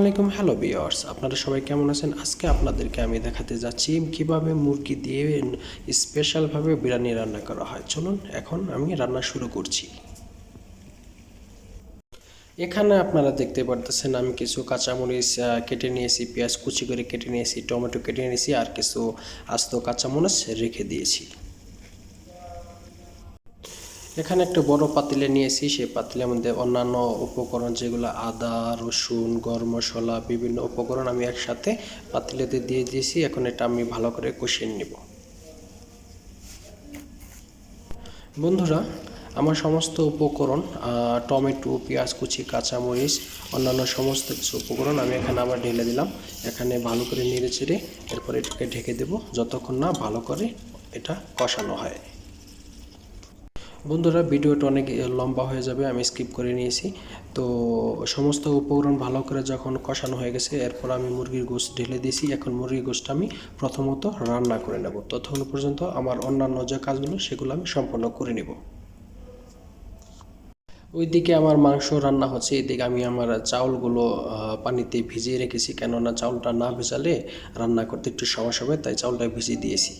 আলাইকুম, হ্যালো বিয়ার্স আপনারা সবাই কেমন আছেন? আজকে আপনাদেরকে আমি দেখাতে যাচ্ছি কীভাবে মুরগি দিয়ে স্পেশালভাবে বিরিয়ানি রান্না করা হয়। চলুন, এখন আমি রান্না শুরু করছি। এখানে আপনারা দেখতে পারতেছেন, আমি কিছু কাঁচামরিচ কেটে নিয়েছি, পেঁয়াজ কুচি করে কেটে নিয়েছি, টমেটো কেটে নিয়েছি, আর কিছু আস্ত কাঁচামরিচ রেখে দিয়েছি। এখানে একটা বড় পাতিলে নিয়েছি, সেই পাতিলের মধ্যে অন্যান্য উপকরণ যেগুলো আদা, রসুন, গরম মশলা, বিভিন্ন উপকরণ আমি একসাথে পাতিলেতে দিয়ে দিয়েছি। এখন এটা আমি ভালো করে কষিয়ে নিব। বন্ধুরা, আমার সমস্ত উপকরণ টমেটো, পেঁয়াজ, কুচি, কাঁচামরিচ, অন্যান্য সমস্ত কিছু উপকরণ আমি এখানে আবার ঢেলে দিলাম। এখানে ভালো করে নেড়ে চেড়ে এরপর এটাকে ঢেকে দেব, যতক্ষণ না ভালো করে এটা কষানো হয়। বন্ধুরা, ভিডিওটা অনেক লম্বা হয়ে যাবে, আমি স্কিপ করে নিয়েছি। তো সমস্ত উপকরণ ভালো করে যখন কষানো হয়ে গেছে, এরপর আমি মুরগির গোশ ঢেলে দিয়েছি। এখন মুরগির গোশটা আমি প্রথমত রান্না করে নেব। ততক্ষণ পর্যন্ত আমার অন্যান্য যে কাজগুলো, সেগুলো আমি সম্পন্ন করে নেব। ওইদিকে আমার মাংস রান্না হচ্ছে। এদিকে আমি আমার চাউলগুলো পানিতে ভিজিয়ে রেখেছি। কেননা চাউলটা না ভেজালে রান্না করতে একটু সমস্যা হবে, তাই চাউলটা ভিজিয়ে দিয়েছি।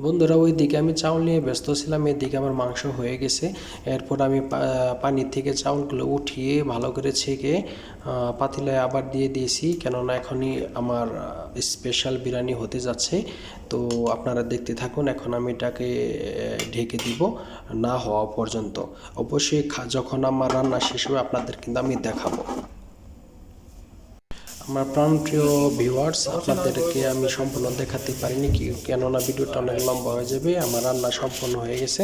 বন্ধুরা ওই দিকে আমি চাউল নিয়ে ব্যস্ত ছিলাম, এদিকে আমার মাংস হয়ে গেছে। এরপর আমি পানির থেকে চাউলগুলো উঠিয়ে ভালো করে ছেঁকে পাতিলায় আবার দিয়ে দিয়েছি, কেননা এখনই আমার স্পেশাল বিরিয়ানি হতে যাচ্ছে। তো আপনারা দেখতে থাকুন, এখন আমি এটাকে ঢেকে দিব, না হওয়া পর্যন্ত। অবশ্যই যখন আমার রান্না শেষ হবে, আপনাদের কিন্তু আমি দেখাবো। আমার প্রাণপ্রিয় ভিউয়ার্স আপনাদেরকে আমি সম্পূর্ণ দেখাতে পারিনি কি কেননা ভিডিওটা অনেক লম্বা হয়ে যাবে আমার রান্না সম্পূর্ণ হয়ে গেছে।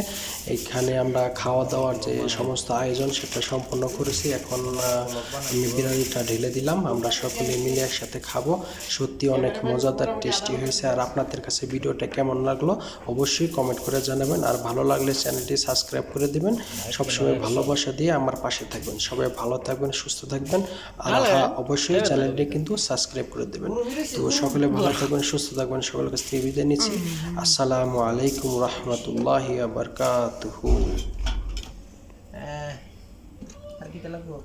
এইখানে আমরা খাওয়া দাওয়ার যে সমস্ত আয়োজন সেটা সম্পূর্ণ করেছি। এখন আমি বিরিয়ানিটা ঢেলে দিলাম আমরা সকলে মিলে একসাথে খাব। সত্যি অনেক মজাদার টেস্টি হয়েছে। আর আপনাদের কাছে ভিডিওটা কেমন লাগল অবশ্যই কমেন্ট করে জানাবেন। আর ভালো লাগলে চ্যানেলটি সাবস্ক্রাইব করে দেবেন। সবসময় ভালোবাসা দিয়ে আমার পাশে থাকবেন। সবাই ভালো থাকবেন সুস্থ থাকবেন। আর অবশ্যই চ্যানেলটি কিন্তু সাবস্ক্রাইব করে দেবেন। তো সকলে ভালো থাকবেন সুস্থ থাকবেন সকলের কাছ থেকে বিদায় নিচ্ছি। আসসালামু আলাইকুম রহমতুল্লাহ বারকাতুহু। আর কি লাগবো